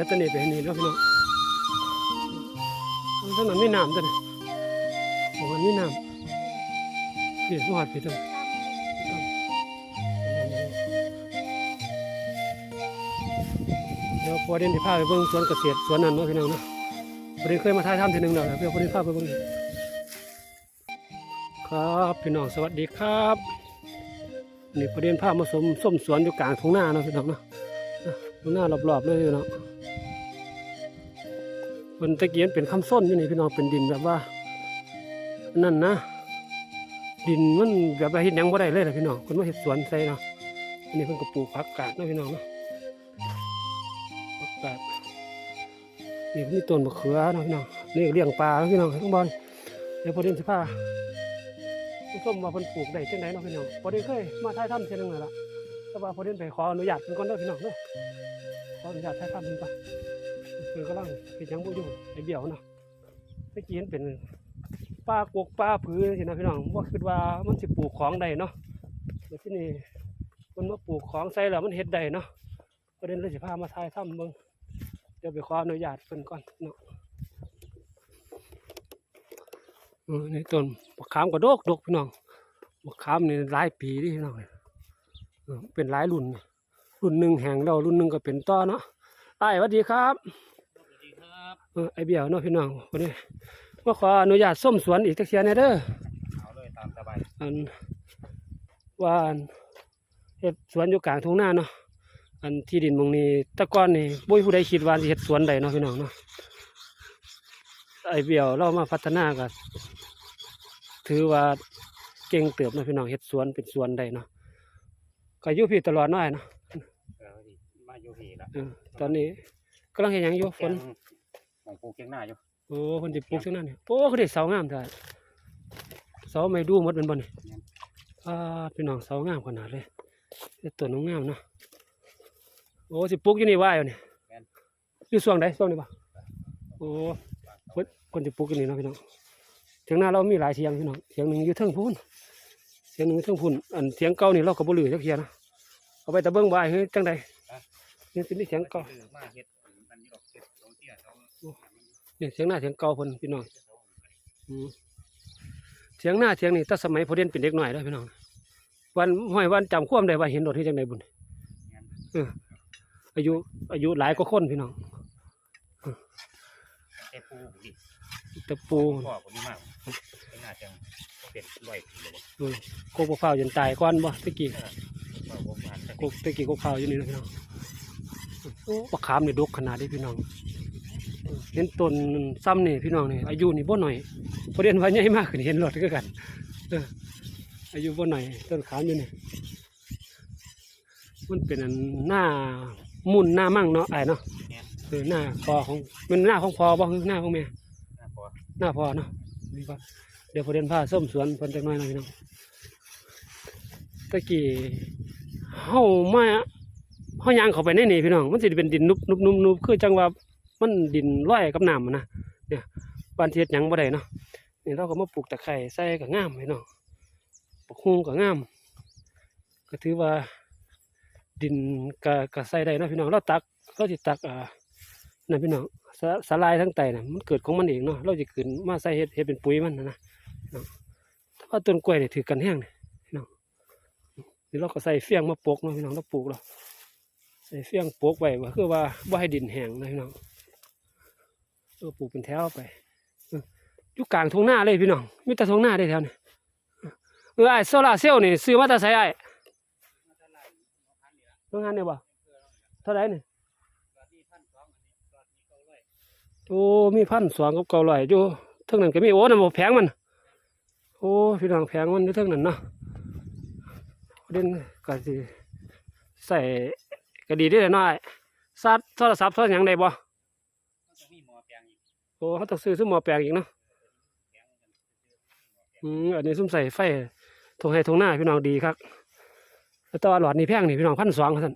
เดี๋ยวตอนนี้ไปเห็นนี่แล้วพี่น้องมันถนนไม่น้ำจ้ะเนี่ยโอ้มันไม่น้ำพี่หอดพี่ต้องเดี๋ยวพอเดินที่พาไปเบิ่งสวนเกษตรสวนนั้นเนาะพี่น้องเนาะพอดีเคยมาถ่ายทำทีหนึ่งแล้วนะเพื่อพอดีพาไปเบิ่งครับพี่น้องสวัสดีครับนี่พอดีพามาสมส้มสวนอยู่กลางทุ่งนาเนาะพี่น้องเนาะดูหน้ารอบๆเลยอยู่เนาะ มันตะเกียนเป็นคำส้นอยู่นี่พี่น้องเป็นดินแบบว่า นั่นนะ ดินมันแบบว่าเห็ดหยังบ่ได้เลยนะพี่น้องคนว่าเห็ดสวนใส่เนาะอันนี้เพิ่นก็ปลูกผักกาดนะพี่น้องเนาะผักกาดนี่มีต้นมะเขือนะพี่น้องนี่เลี้ยงปลาพี่น้องข้างบนเดี๋ยวพอเดินสิพาผู้ชมว่าเพิ่นปลูกได้จังไดเนาะพี่น้องพอเดินเคยมาถ่ายทำเช่นนึงแล้วล่ะแต่ว่าพอเดินไปขออนุญาตเพิ่นก่อนเด้อพี่น้องเด้อขออนุญาตถ่ายทำเพิ่นไป เพิ่นกำลังเฮ็ดหยังบ่อยู่ไอเบี้ยวเนาะตะกี้เห็นเป็นป้ากวกป้าผือสินะพี่น้องบ่าคิดว่ามันสิปลูกของได้เนาะแล้วที่นี่มันมาปลูกของใส่แล้วมันเฮ็ดได้เนาะประเด็นเลยสิพามาถ่ายทำเบิ่งเดี๋ยวไปขออนุญาตเพิ่นก่อนเนาะเออนี่ต้นมะขามก็ดกดกพี่น้องมะขามนี่หลายปีดิพี่น้องเป็นหลายรุ่นนะรุ่นหนึ่งแห่งเรารุ่นหนึ่งก็เป็นต่อเนาะไอ้สวัสดีครับ ไอเบี้ยวเนาะพี่น้องวันนี้มาขออนุญาตส้มสวนอีกจักเทียหนอยเด้อเอาเลยตามสบายอันว่าอันเฮ็ดสวนอยู่กลางทุ่งนาเนาะอันที่ดินหมองนี้แตะก้อนนี่บ่มีผู้ใดคิดว่าสิเฮ็ดสวนใดเนาะพี่น้องเนาะไอเบี้ยวเรามาพัฒนาก็ถือว่าเก่งเติบเนาะพี่น้องเฮ็ดสวนเป็นสวนใดเนาะก็อยู่พี่ตลอดเนาะอ้ายเนาะเออดีมาอยู่พี่ละเออตอนนี้กำลังเห็นยังอยู่ฝน ของปลูกเคียงหน้าอยู่โอ้คนจะปลูกช่วงนั้นเนี่ยโอ้เขาได้เสางามเถอะเสาไม่ดูหมดเป็นบ่นี่อ่าพี่น้องเสางามขนาดเลยเฮ็ดตัวน้องงามเนาะโอ้สิปลูกอยู่นี่ว่าอยู่นี่อยู่ช่วงใดช่วงนี้ปะโอ้คนคนจะปลูกอยู่นี่เนาะพี่น้องเถียงหน้าเรามีหลายเถียงพี่น้องเถียงหนึ่งอยู่เทิงพูนเถียงหนึ่งอยู่เทิงพูนอันเถียงเก่านี่เราก็บ่ลือจักเทียนะเอาไปตะเบิ่งบ่ายเฮ้ยจังใดนี่สิมีเถียงเก่า นี่เสียงหน้าเสียงเก่าเพิ่นพี่น้องอืมเสียงหน้าเสียงนี่ตั้งสมัยพอเรียนเป็นเด็กหน่อยแล้วพี่น้อง วันห้อยวันจำความได้ว่าเห็นรถที่จังไดบุญเอออายุอายุหลายกว่าคนพี่น้องแต่ปลูกดิตะปูพ่อคนนี้มากเคียงหน้าจังเป็นร้อยปีเลยเออโกกเผาวจนตายก่อนบ่ตะกี้พ่อผมผ่านแต่โกกตะกี้โกกเผาวอยู่นี่นะพี่น้องโอ้ปลาขามนี่ดกขนาดนี้พี่น้อง เออเห็นต้นซ้ำนี่พี่น้องนี่อายุนี่บ่หน่อยพอเรียนว่าใหญ่มากขึ้นเห็นรถคือกันเอออายุบ่หน่อยต้นขามอยู่นี่มันเป็นอันหน้ามุ่นหน้ามั่งเนาะไอ้ายเนาะเนี่ยเออหน้าพอของมันหน้าของพอบ่คือหน้าของแม่หน้าพอหน้าพอเนาะนี่ก็เดี๋ยวพอเดินผ้าส้มสวนเพิ่นจักหน่อยหน่อยพี่น้องตะกี้เฮามาเฮาย่างเข้าไปในนี่พี่น้องมันสิเป็นดินนุบนุบนุบนุบคือจังว่า มันดินร้อยกับน้ำนะเนี่ยบานสิเฮ็ดยังบ่ได้เนาะนี่เราก็มาปลูกตะไคร้ใส่ก็งามพี่น้องปลูกฮุงก็งาม ก็ถือว่าดินก็ก็ใส่ได้นะพี่น้องเราตักเราสิตักอ่านั่นพี่น้องสาสลายทั้งไตนะมันเกิดของมันเองเนาะเราจะขึ้นมาใส่เฮ็ดเฮ็ดเป็นปุ๋ยมันนะน้องถ้าว่าต้นกล้วยเนี่ยถือกันแห้งเนี่ยพี่น้องนี่เราก็ใส่เฟี้ยงมาปลูกเนาะพี่น้องเราปลูกเราใส่เฟี้ยงปลูกไว้ก็คือว่าบ่ให้ดินแห้งนะพี่น้อง เราปลูกเป็นแถวไปอยู่กลางทุ่งนาเลยพี่น้องมีแต่ทุ่งนาได้แถวนี้เออไอ้โซล่าเซลล์นี่ซื้อมาแต่ไสไอ้โรงงานนี่บ่เท่าไหร่นี่ยโอ้มีพันสองกับเก้าร้อยอยู่เท่งนั้นก็มีโอ้นั่นบ่แพงมัน โอ้พี่น้องแพงมันอยู่เท่งนั้นเนาะเด่นก็สิใส่ก็ดีเด้อเนาะไอ้ซัดโทรศัพท์โทรหยังได้บ่ มันจะมีหมอแปลงอีก โอ้เขาต้องซื้อซุ้มหม้อแปลงอีกเนาะอืมอันนี้ซุ้มใส่ไฟทงให้ทงหน้าพี่น้องดีครับแล้วแตว่าหลอดนี่แพงนี่พี่น้องพันสองท่าน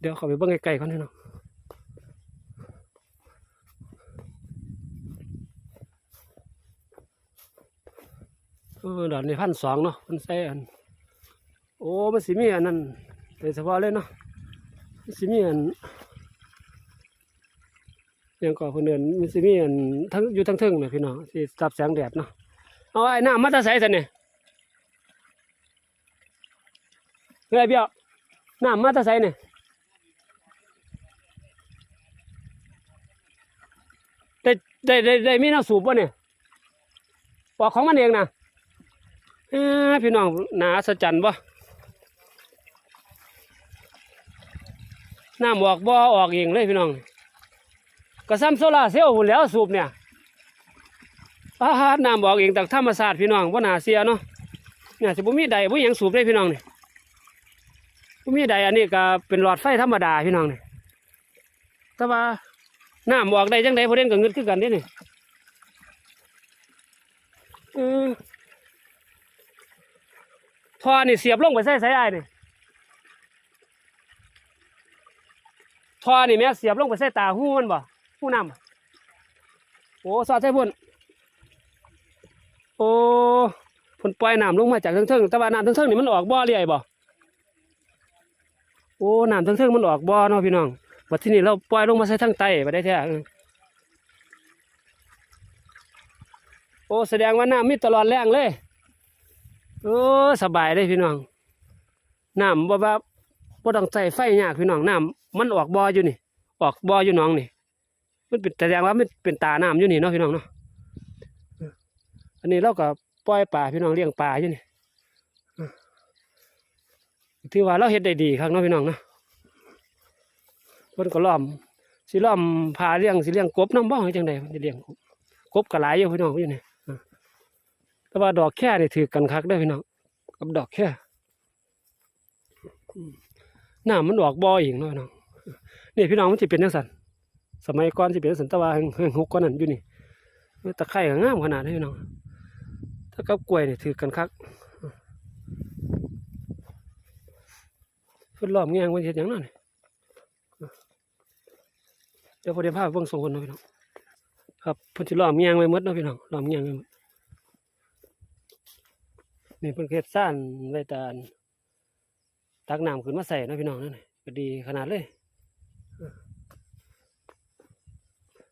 เดี๋ยวเขาไปเบิ่งไกลๆก่อนพี่น้องเออหลอดนี่พันสองเนาะมันใส่อันโอ้มันสิมีอันนั้นโดยเฉพาะเลยเนาะสิมีอัน ย่างก่อคนเดินมันสิมีอันทั้งอยู่ทั้งเทิงเนี่ยพี่น้องสิจับแสงแดดเนาะเอาไอ้น้ำมาตะใส่สันเนี่ยเฮ้ยเบี้ยวน้ำมาตะใส่เนี่ยได้ได้ได้ได้มีน้ำสูบป่ะเนี่ยปอกของมันเองนะพี่น้องหนาสะจันป่ะน้ำออกบ่อออกเองเลยพี่น้อง ก็ซ้ำโซล่าเซลล์หุ่นแล้วสูบเนี่ยอาหารน้ำบอกเองจากธรรมศาสตร์พี่น้องว่านาเสียเนาะเนี่ยจะบ่มีใดบ่มีหยังสูบได้พี่น้องเนี่บ่มีใดอันนี้ก็เป็นหลอดไฟธรรมดาพี่น้องเนี่ยแต่ว่าน้ำบอกได้จังไดพอเด่นก็เงินคือกันเด้เนี่เออทอนี่เสียบลงไปใส่ใส่ไอ้ายนี่ทอนี่แม่เสียบลงไปใส่ตาหูมันบ่ หูน้ำโอ้สอดใส่พุ่นโอ้ผลปล่อยน้ำลงมาจากเทิงๆแต่ว่าน้ำเทิงๆนี่มันออกบ่อเรื่อยบ่โอ้น้ำเทิงๆมันออกบ่อเนาะพี่น้องบัดที่นี่เราปล่อยลงมาใส่ทางใต้ไปได้แท้โอ้แสดงว่าน้ำมีตลอดแรงเลยโอ้สบายเลยพี่น้องน้ำบ่ว่บ่ต้องใส่ไฟยากพี่น้องน้ำมันออกบ่ออยู่นี่ ออกบ่ออยู่น้องนี่ มันเป็นแสดงว่ามันเป็นตาน้ำอยู่นี่เนาะพี่น้องเนาะอันนี้เราก็ปล่อยปลาพี่น้องเลี้ยงปลาอยู่นี่อะถือว่าเราเฮ็ดได้ดีครับเนาะพี่น้องเนาะเพิ่นก็ล้อมสิล้อมพาเลี้ยงสิเลี้ยงกบน้ำบ่ให้จังไดจะเลี้ยงกบกบก็หลอยู่พี่น้องอยู่นี่แต่ว่าดอกแค่นี่ถือกันคักเด้พี่น้องกับดอกแค่อืมน้ำมันออกบ่อเองเนาะพี่น้องนี่พี่น้องมันสิเป็นจังซั่น สมัยก่อนสิเป็นจังซั่นตวาแห่งแห่งหกกว่านั้นอยู่นี่ตะไคร้ก็งามขนาดนี้พี่น้องถ้ากับกล้วยเนี่ยถือกันคักเพิ่นล้อมแงงมันเฮ็ดยังนั่นเดี๋ยวพอเดี๋ยวพาไปเบิ่งสองคนเนาะพี่น้องครับเพิ่นสิล้อมแงงไว้หมดเนาะพี่น้องล้อมแงงไว้หมดนี่เพิ่นเฮ็ดซ่านไว้แตอันตักน้ำขึ้นมาใส่เนาะพี่น้องนั่นนี่ก็ดีขนาดเลย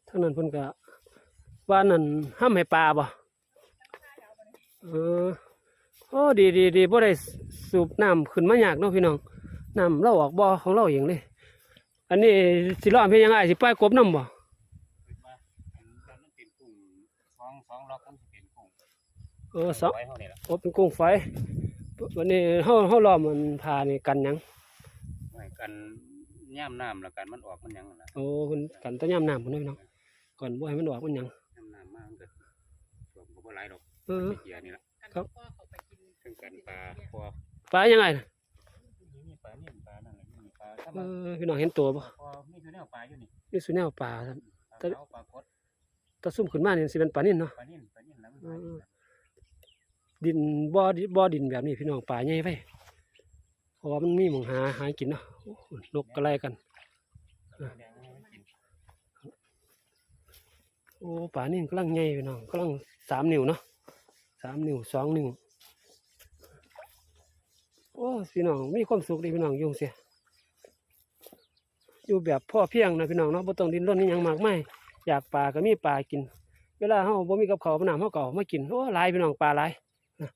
ทั้งนั้นเพิ่นก็ว่านั่นห้ามให้ปลาบ่เออโอ้ดีดีดีบ่ได้สูบน้ำขึ้นมายากเนาะพี่น้องน้ำเราออกบ่อของเราเองเลยอันนี้สิล้อมเพียงยังไงสิปล่อยกบน้ำบ่ขึ้นมาอันนั้นมันเป็นกุ้งสองสองล็อกมันจะเป็นกุ้งเออสองไว้เท่านี้ละโอ้เป็นกุ้งไฟวันนี้เฮาเฮาล้อมมันพานี่กันหยังไว้กันย่ามน้ำแล้วกันมันออกมันหยังนั่นล่ะโอ้เพิ่นกันแตะย่ำน้ำพุ่นเนาะพี่น้อง ก่อนบ่ให้มันออกมันหยังย่ามน้ำมากมันก็ส่วนก็บ่หลายดอกเออ เกียนี่ละครับซึ่งกันปลาพอปลายังไงน่ะมีปลานี่ปลานั่นแหละมีปลาถ้าเอมันอพี่น้องเห็นตัวบ่พอมีอยู่แนวปลาอยู่นี่นี่สุแนวปลาซั่นปลาขาวปลากดตะซุ่มขึ้นมานี่สิเป็นปลานิ่นเนาะ ปลานิ่นปลานิ่นแล้วมันหายเออดินบ่อดิบ่อดินแบบนี้พี่น้องป่าใหญ่ไปเพราะว่ามันมีหมองหาหากินเนาะโอ้นกกระไรกัน แดงให้มันกิน โอ้ป่านี่กำลังใหญ่พี่น้องกำลังสามนิ้วเนาะสามนิ้วสองนิ้วโอ้พี่น้องมีความสุขดีพี่น้องยุ่งเสียอยู่แบบพ่อเพียงนะพี่น้องเนาะบ่ต้องดินร่นนี่ยังมากไม่อยากปลาก็มีปลากิน เวลาเฮาบ่มีกับข้าวกับน้ำเฮาก็เอามากินโอ้หลายพี่น้องปลาหลายนะ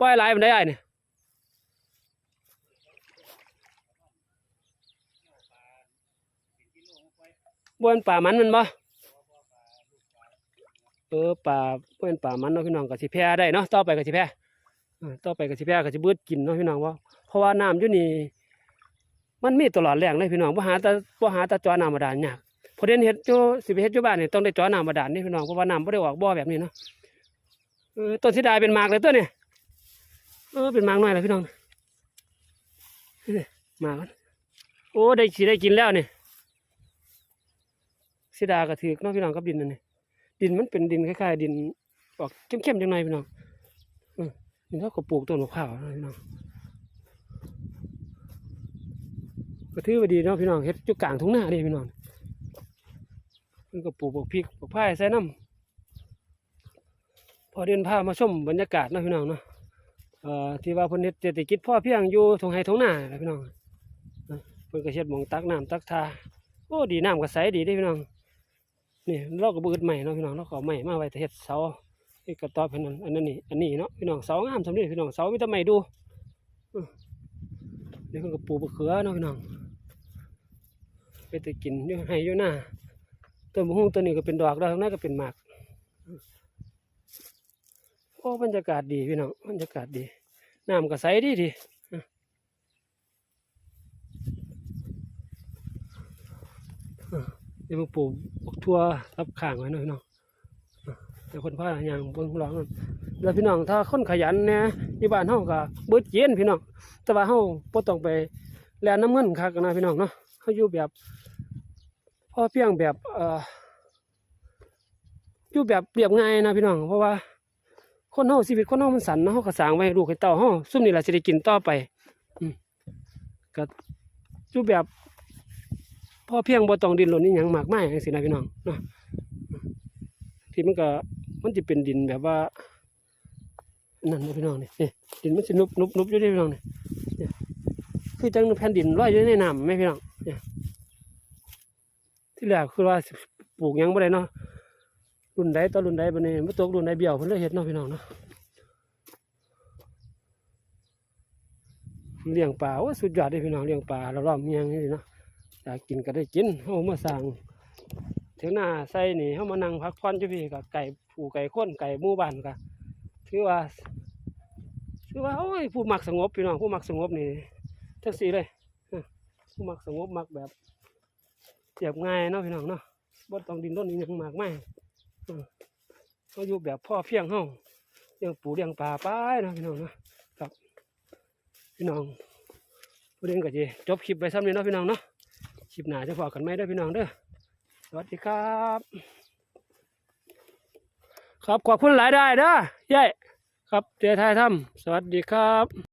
ปล่อยหลายมันได้อ้เนี่ยบนป่ามันมันบ่ เออป่าเพื่อนป่ามันเนาะพี่น้องก็สิแพร่ได้เนาะต่อไปก็สิแพร่ต่อไปก็สิแพร่ก็สิเบิดกินเนาะพี่น้องว่าเพราะว่าน้ำยู่นี่มันมีตลอดแรงเลยพี่น้องบ่าหาต่บ่าหาต่จอน้ำบาดาลยากพอเด่นเฮ็ดอยู่สิเฮ็ดอยู่บ้านนี่ต้องได้จอน้ำบาดาลนี่พี่น้องเพราะว่าน้ำบ่ได้ออกบ่อแบบนี้เนาะเออต้นสิดาเป็นหมากเลยตัวนี่ยเออเป็นหมากหน้อยแล้วพี่น้องนี่หมากันโอ้ได้สิได้กินแล้วเนี่ยสิดาก็ถือเนาะพี่น้องกับดินนั่นนี่ ดินมันเป็นดินคล้ายๆดิน ออกเข้มๆจังหน่อยพี่น้องนี่เขาก็ปลูกต้นมะพร้าวนะพี่น้องก็ถือว่าดีเนาะพี่น้องเฮ็ดอยู่กลางทุ่งนาด้พี่น้องมันก็ปลูกบักพริกบักพายใส่น้ำพอเดินพามาชมบรรยากาศเนาะพี่น้องเนาะเอ่อที่ว่าเพิ่นเฮ็ดเศรษฐกิจพ่อเพียงอยู่ทงไห้ทงนาพี่น้องเพิ่นก็เฮ็ดหมองตักน้ำตักทาโอ้ดีน้ำก็ใสดีเด้พี่น้อง นี่เราก็บืดใหม่เนาะพี่น้องเราก็ใหม่มาไว้แต่เฮ็ดเสาเฮ็ดกระต๊อบเพิ่นนั่นอันนั้นนี่อันนี้เนาะพี่น้องเสางามสำเร็จพี่น้องเสามีแต่ใหม่ดูนี่เพิ่นก็ปลูกมะเขือเนาะพี่น้องไปแต่กินอยู่ให้อยู่หน้าต้นมะฮุ่งต้นนี้ก็เป็นดอกดอกข้างหน้าก็เป็นหมากโอ้บรรยากาศดีพี่น้องบรรยากาศดีน้ำก็ใสดีดีอื้ออื้อเดี๋ยวมาปลูกบักทั่วทับข้างไว้หน่อยพี่น้องอื้อเดี๋ยวคนพาอย่างบิ่งร้องแล้วพี่น้องถ้าคนขยันเนี่ยอยู่บ้านเฮาก็เบิดเย็นพี่น้องแต่ว่าเฮาบ่ต้องไปแลน้ำเงินคักนะพี่น้องเนาะเฮาอยู่แบบพอเพียงแบบเอ่ออยู่แบบเรียบง่ายนะพี่น้องเพราะว่าคนเฮาชีวิตคนเฮามันสันเนาะเฮาก็สร้างไว้ลูกให้เต้าเฮาซุ่มนี่ล่ะสิได้กินต่อไปอืมก็อยู่แบบ พอเพียงบ่ต้องดินรนนี่ยังมากมายจังซี่นะพี่น้องเนาะที่มันก็มันสิเป็นดินแบบว่านั่นนะพี่น้องนี่นี่ดินมันสินุบนุบนุบอยู่ด้พี่น้องนี่เนี่ยคือจังแผ่นดินลอยอยู่ในน้ำแม่พี่น้องเนี่ยที่แรกคือว่าปลูกยังบ่ได้เนาะรุ่นใดต่อรุ่นใดบัดนี้มาตกรุ่นใดเบี้ยวเพิ่นเลยเฮ็ดเนาะพี่น้องเนาะเลี้ยงปลาโอ้สุดยอดเลยพี่น้องเลี้ยงปลาเราล้อมเมียงนี่เนาะ อยากกินก็ได้กินเฮามาสั่งถึงหน้าใส่นี่เฮามานั่งพักผ่อนอยู่พี่ก็ไก่ผูไก่ข้นไก่หมู่บ้านก็ถือว่าถือว่าโอ้ยผู้มักสงบพี่น้องผู้มักสงบนี่จังซี่เลยผู้มักสงบมักแบบเรียบง่ายเนาะพี่น้องเนาะบ่ต้องดิ้นรนอีหยังมากมายเออเฮาอยู่แบบพ่อเพียงเฮาเลี้ยงปูเลี้ยงปลาไปนะพี่น้องนะครับพี่น้องประเด็นก็สิจบคลิปไปซ้ำนี้เนาะพี่น้องเนาะ คลิปหน้าจะพอกันไหมด้วยพี่น้องเด้อสวัสดีครับ ครับขอบคุณหลายได้เด้อยายครับเจอทายทำสวัสดีครับ